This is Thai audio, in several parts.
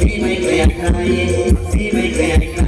ที่ไม่แปลกใจที่ไม่แปลกใจ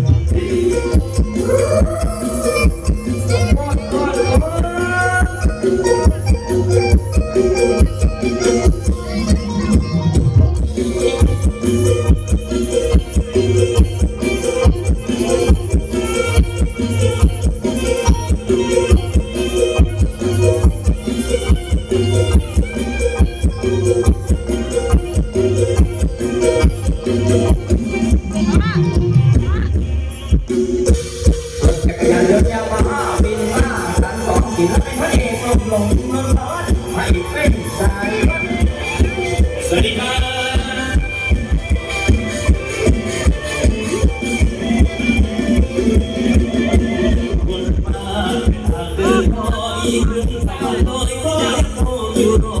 สวัสดีครัคุณมาเป็นทาเดินรออีกหนึ่งสาวน้องคงอ